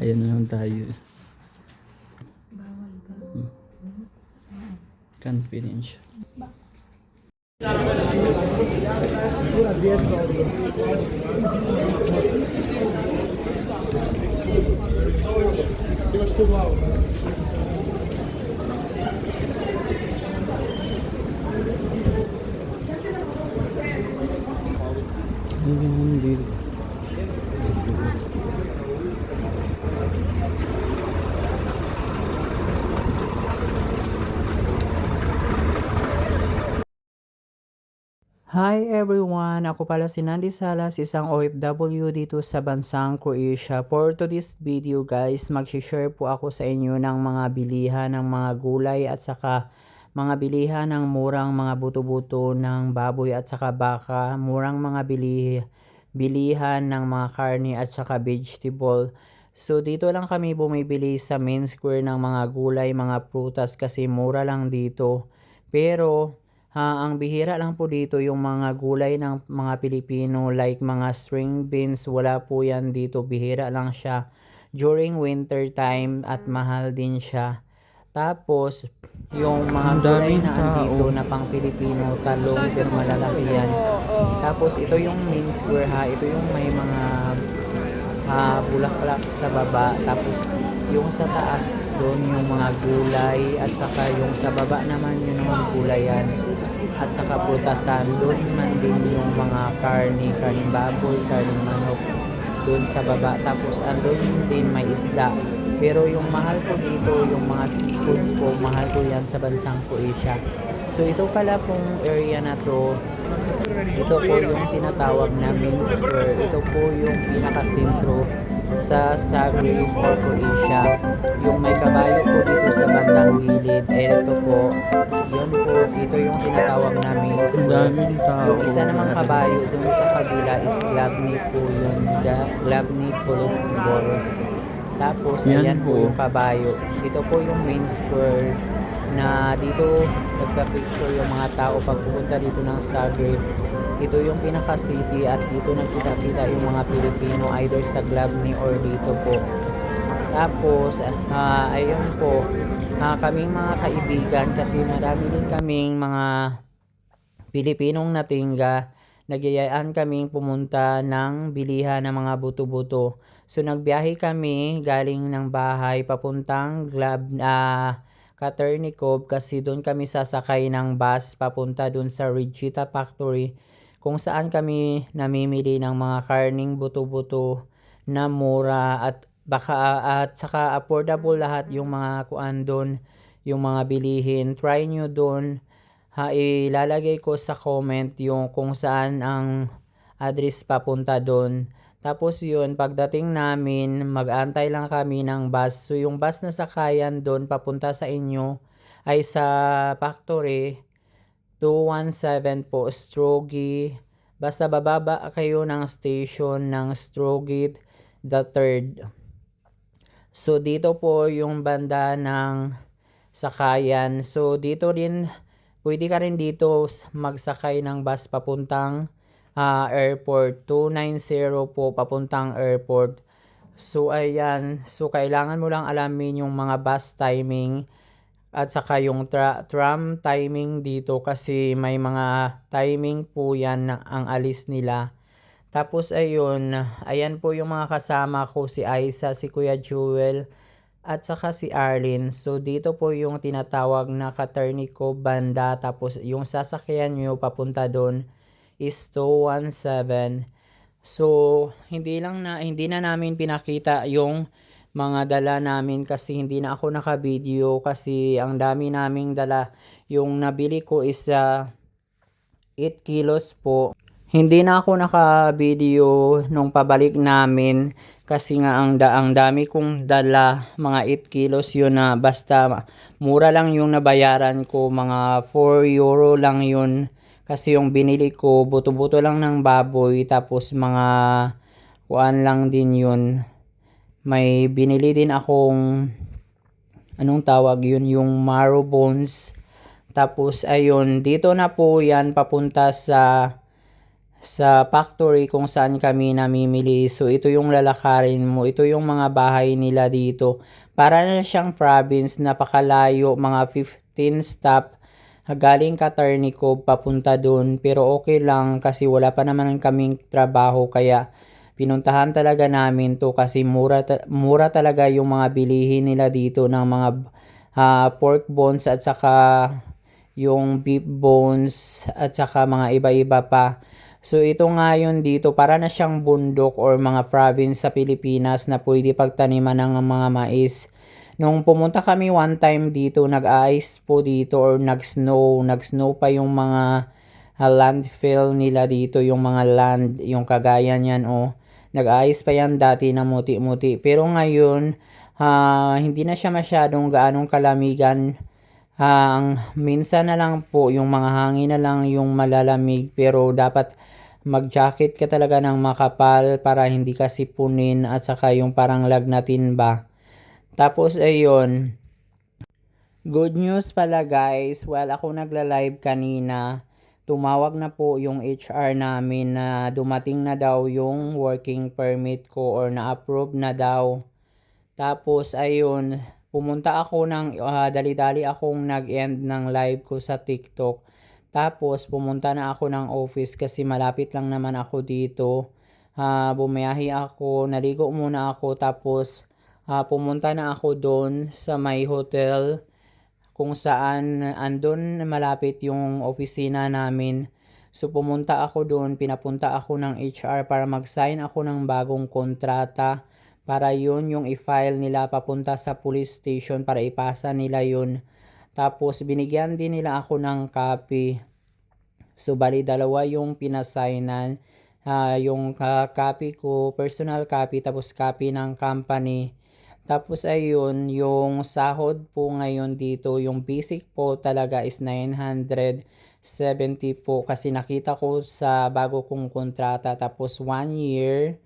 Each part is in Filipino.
Ayan na lang tayo. Bawal ba? Confidential. Hindi. Hi everyone! Ako pala si Nandi Salas, isang OFW dito sa bansang Croatia. For today's video guys, mag-share po ako sa inyo ng mga bilihan ng mga gulay at saka mga bilihan ng murang mga buto-buto ng baboy at saka baka, murang mga bili bilihan ng mga karne at saka vegetable. So dito lang kami bumibili sa main square ng mga gulay, mga prutas kasi mura lang dito. Pero Ha, ang bihira lang po dito yung mga gulay ng mga Pilipino like mga string beans, wala po yan dito, bihira lang siya. During winter time at mahal din siya. Tapos, yung mga gulay na andito na pang Pilipino, talong, pero malalaki yan. Tapos, ito yung main square ha, ito yung may mga ah, bulaklak sa baba. Tapos, yung sa taas, doon yung mga gulay. At saka yung sa baba naman, yun yung gulayan at saka prutasan doon man din yung mga karni, karning baboy, karning manok doon sa baba. Tapos andun din may isda. Pero yung mahal ko dito yung mga seafoods po mahal ko yan sa bansang Croatia. So ito pala pong area na to ito po yung tinatawag na main ito po yung pinakasentro sa Zagreb or Croatia yung may kabayo po dito sa bandang gilid ay ito po yun po ito yung tinatawag na main Ang square daming tao. yung isa namang kabayo dun sa kabila is Glavny po yun. Glavny Pulubor. Tapos, Yan ayan po po. yung kabayo. Ito po yung main square na dito nagpa-picture yung mga tao pag pupunta dito ng Zagreb. Ito yung pinaka-city at dito nagkita-kita yung mga Pilipino either sa Glavny or dito po. Tapos, ah ayun po, ah, kaming mga kaibigan kasi marami din kaming mga Pilipinong natingga, nagyayaan kaming pumunta ng bilihan ng mga buto-buto. So nagbiyahe kami galing ng bahay papuntang Glab ah Katernikov kasi doon kami sasakay ng bus papunta doon sa Regita Factory kung saan kami namimili ng mga karning buto-buto na mura at baka at saka affordable lahat yung mga kuan doon, yung mga bilihin. Try nyo doon. Ha, ilalagay ko sa comment yung kung saan ang address papunta doon. Tapos yun, pagdating namin, mag-antay lang kami ng bus. So yung bus na sakayan doon papunta sa inyo ay sa factory 217 po, Strogi. Basta bababa kayo ng station ng Strogi the third. So dito po yung banda ng sakayan. So dito din pwede ka rin dito magsakay ng bus papuntang ah, airport 290 po papuntang airport. So ayan, so kailangan mo lang alamin yung mga bus timing at saka yung tra- tram timing dito kasi may mga timing po yan na ang alis nila. Tapos ayun, ayan po yung mga kasama ko si Aiza, si Kuya Jewel at saka si Arlene. So dito po yung tinatawag na Katernico banda tapos yung sasakyan nyo papunta doon is 217. So hindi lang na hindi na namin pinakita yung mga dala namin kasi hindi na ako naka-video kasi ang dami naming dala. Yung nabili ko is ah, 8 kilos po. Hindi na ako naka-video nung pabalik namin kasi nga ang, da ang dami kong dala, mga 8 kilos yun na basta mura lang yung nabayaran ko, mga 4 euro lang yun. Kasi yung binili ko, buto-buto lang ng baboy, tapos mga kuan lang din yun. May binili din akong, anong tawag yun, yung marrow bones. Tapos ayun, dito na po yan papunta sa sa factory kung saan kami namimili. So ito yung lalakarin mo. Ito yung mga bahay nila dito. Para na siyang province, napakalayo, mga 15 stop galing Katarnikov papunta doon. Pero okay lang kasi wala pa naman kaming trabaho kaya pinuntahan talaga namin to kasi mura, ta- mura talaga yung mga bilihin nila dito ng mga ah, pork bones at saka yung beef bones at saka mga iba-iba pa. So ito nga yun dito, para na siyang bundok or mga province sa Pilipinas na pwede pagtaniman ng mga mais. Nung pumunta kami one time dito, nag-ice po dito or nag-snow. Nag-snow pa yung mga ah, landfill nila dito, yung mga land, yung kagayan yan o. Nag-ice pa yan dati na muti-muti. Pero ngayon, ah, hindi na siya masyadong gaanong kalamigan. Ang minsan na lang po, yung mga hangin na lang yung malalamig. Pero dapat mag-jacket ka talaga ng makapal para hindi ka sipunin at saka yung parang lagnatin ba. Tapos ayun, good news pala guys, while ako nagla-live kanina, tumawag na po yung HR namin na dumating na daw yung working permit ko or na-approve na daw. Tapos ayun, pumunta ako ng ah, dali-dali akong nag-end ng live ko sa TikTok. Tapos pumunta na ako ng office kasi malapit lang naman ako dito. Ah, bumiyahe ako, naligo muna ako tapos ah, pumunta na ako doon sa may hotel kung saan andun malapit yung opisina namin. So pumunta ako doon, pinapunta ako ng HR para mag-sign ako ng bagong kontrata para yun yung i-file nila papunta sa police station para ipasa nila yun. Tapos binigyan din nila ako ng copy. So bali dalawa yung pinasainan. Ah, yung ah, copy ko, personal copy, tapos copy ng company. Tapos ayun, yung sahod po ngayon dito, yung basic po talaga is 970 po kasi nakita ko sa bago kong kontrata. Tapos one year,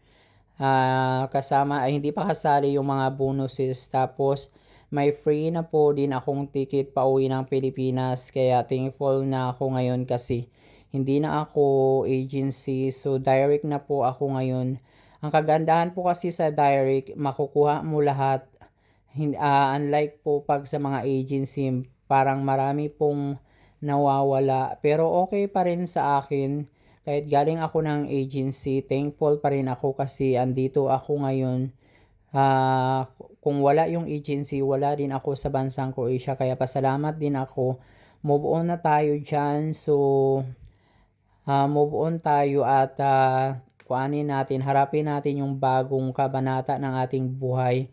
ah, kasama, ay hindi pa kasali yung mga bonuses. Tapos may free na po din akong ticket pa uwi ng Pilipinas. Kaya thankful na ako ngayon kasi hindi na ako agency. So direct na po ako ngayon. Ang kagandahan po kasi sa direct, makukuha mo lahat. Ah, unlike po pag sa mga agency, parang marami pong nawawala. Pero okay pa rin sa akin. Kahit galing ako ng agency, thankful pa rin ako kasi andito ako ngayon. Ah, kung wala yung agency, wala din ako sa bansang Croatia. Kaya pasalamat din ako. Move on na tayo dyan. So, ah, move on tayo at ah, kuhanin natin, harapin natin yung bagong kabanata ng ating buhay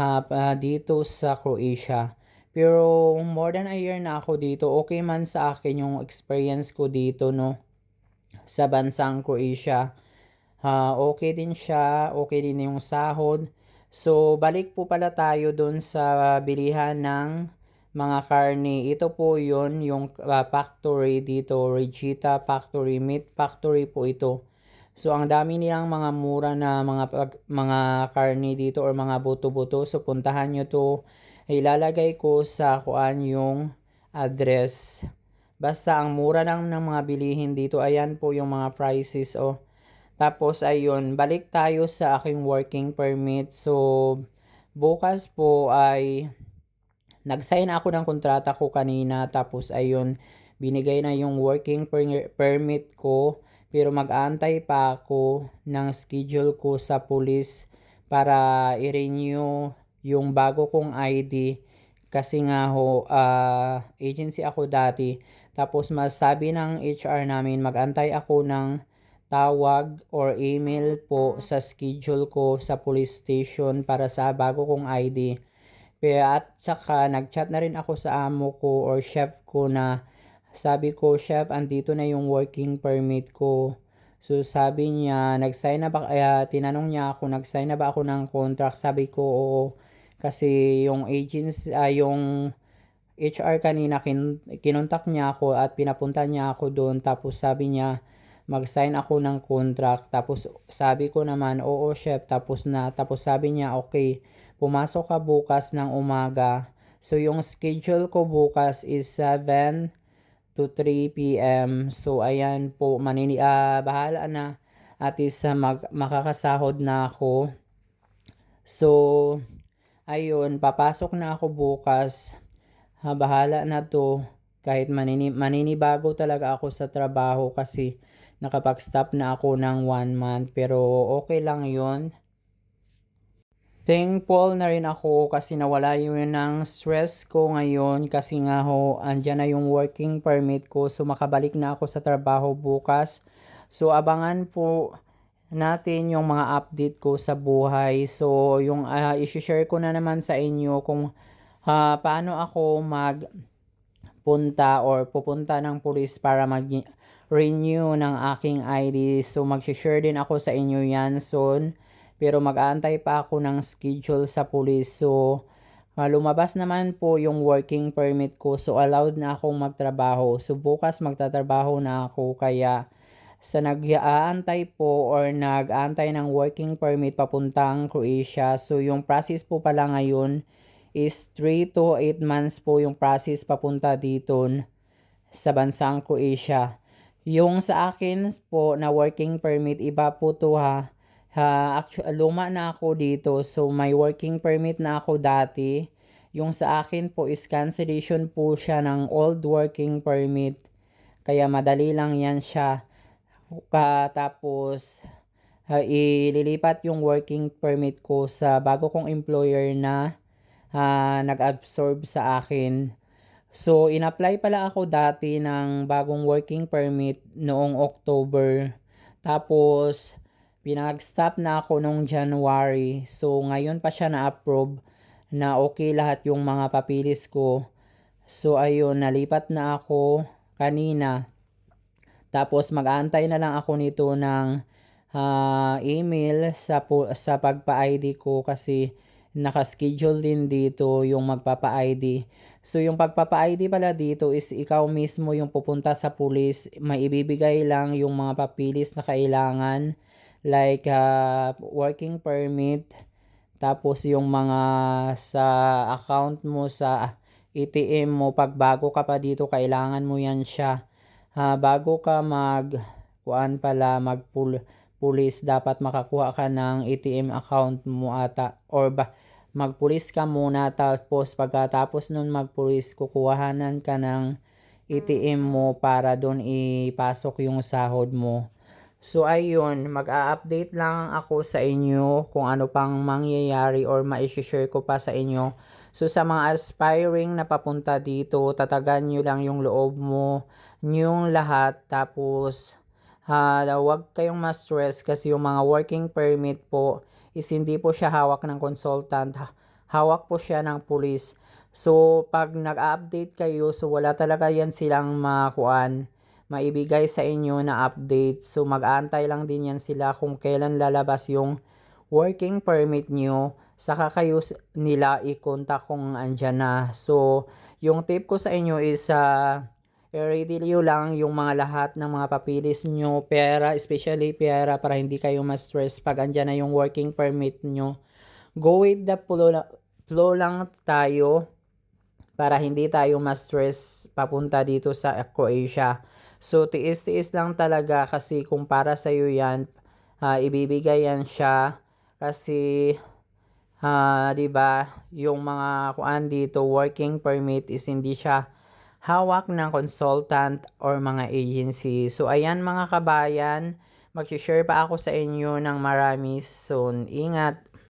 ha, ah, dito sa Croatia. Pero more than a year na ako dito, okay man sa akin yung experience ko dito, no? Sa bansang Croatia. Ah, okay din siya, okay din yung sahod. So, balik po pala tayo dun sa bilihan ng mga karne. Ito po yon yung ah, factory dito, Regita Factory, Meat Factory po ito. So, ang dami nilang mga mura na mga mga karne dito or mga buto-buto. So, puntahan nyo to. Ilalagay ko sa kuan yung address. Basta ang mura lang ng mga bilihin dito. Ayan po yung mga prices. Oh. Tapos, ayun, balik tayo sa aking working permit. So, bukas po ay nag-sign ako ng kontrata ko kanina. Tapos, ayun, binigay na yung working per- permit ko. Pero mag-aantay pa ako ng schedule ko sa police para i-renew yung bago kong ID. Kasi nga ho, ah, agency ako dati. Tapos masabi ng HR namin, mag-antay ako ng tawag or email po sa schedule ko sa police station para sa bago kong ID. Kaya at saka nag-chat na rin ako sa amo ko or chef ko na sabi ko, chef, andito na yung working permit ko. So sabi niya, nag-sign na ba, kaya tinanong niya ako, nag-sign na ba ako ng contract? Sabi ko, oo. Kasi yung agents, ah, yung HR kanina, kin, kinontak niya ako at pinapunta niya ako doon. Tapos sabi niya, mag-sign ako ng contract. Tapos sabi ko naman, oo chef. Tapos na, tapos sabi niya, okay, pumasok ka bukas ng umaga. So yung schedule ko bukas is 7 to 3 p.m. So ayan po, manini ah, bahala na at least ah, mag, makakasahod na ako. So ayun, papasok na ako bukas. Ha, bahala na to. Kahit manini, maninibago talaga ako sa trabaho kasi nakapag-stop na ako ng one month. Pero okay lang yun. Thankful na rin ako kasi nawala yun ng stress ko ngayon kasi nga ho, andyan na yung working permit ko so makabalik na ako sa trabaho bukas. So abangan po natin yung mga update ko sa buhay. So yung uh, isi-share ko na naman sa inyo kung ah, paano ako mag punta or pupunta ng pulis para mag renew ng aking ID. So mag-share din ako sa inyo yan soon. Pero mag-aantay pa ako ng schedule sa pulis. So ah, lumabas naman po yung working permit ko. So allowed na akong magtrabaho. So bukas magtatrabaho na ako kaya sa nag-aantay po or nag-aantay ng working permit papuntang Croatia. So yung process po pala ngayon is 3 to 8 months po yung process papunta dito sa bansang Croatia. Yung sa akin po na working permit, iba po to ha. Ha actually, luma na ako dito. So, may working permit na ako dati. Yung sa akin po is cancellation po siya ng old working permit. Kaya madali lang yan siya. Ka, tapos, ha, ililipat yung working permit ko sa bago kong employer na ah, nag-absorb sa akin. So, in-apply pala ako dati ng bagong working permit noong October. Tapos, pinag-stop na ako noong January. So, ngayon pa siya na-approve na okay lahat yung mga papilis ko. So, ayun, nalipat na ako kanina. Tapos, mag-aantay na lang ako nito ng ah, email sa, pu- sa pagpa-ID ko kasi naka-schedule din dito yung magpapa-ID. So yung pagpapa-ID pala dito is ikaw mismo yung pupunta sa pulis, may ibibigay lang yung mga papilis na kailangan like uh, working permit, tapos yung mga sa account mo sa ATM mo pag bago ka pa dito kailangan mo yan siya. Ah, bago ka mag kuan pala mag pulis dapat makakuha ka ng ATM account mo ata or ba magpulis ka muna tapos pagkatapos nun magpulis kukuhanan ka ng ATM mo para doon ipasok yung sahod mo. So ayun, mag-a-update lang ako sa inyo kung ano pang mangyayari or ma-share ko pa sa inyo. So sa mga aspiring na papunta dito, tatagan nyo lang yung loob mo, yung lahat. Tapos, ha, huwag kayong ma-stress kasi yung mga working permit po is hindi po siya hawak ng consultant. Ha- Hawak po siya ng pulis. So, pag nag-update kayo, so wala talaga yan silang makuan, maibigay sa inyo na update. So, mag-aantay lang din yan sila kung kailan lalabas yung working permit nyo. Saka kayo nila i-contact kung andyan na. So, yung tip ko sa inyo is uh, nyo lang yung mga lahat ng mga papilis nyo, pera, especially pera para hindi kayo ma-stress pag andyan na yung working permit nyo. Go with the flow, flow lang tayo para hindi tayo ma-stress papunta dito sa Croatia. So, tiis-tiis lang talaga kasi kung para sa'yo yan, ah, ibibigay yan siya kasi ah 'di ba yung mga kuan dito working permit is hindi siya hawak ng consultant or mga agency. So ayan mga kabayan, mag-share pa ako sa inyo ng marami soon. Ingat.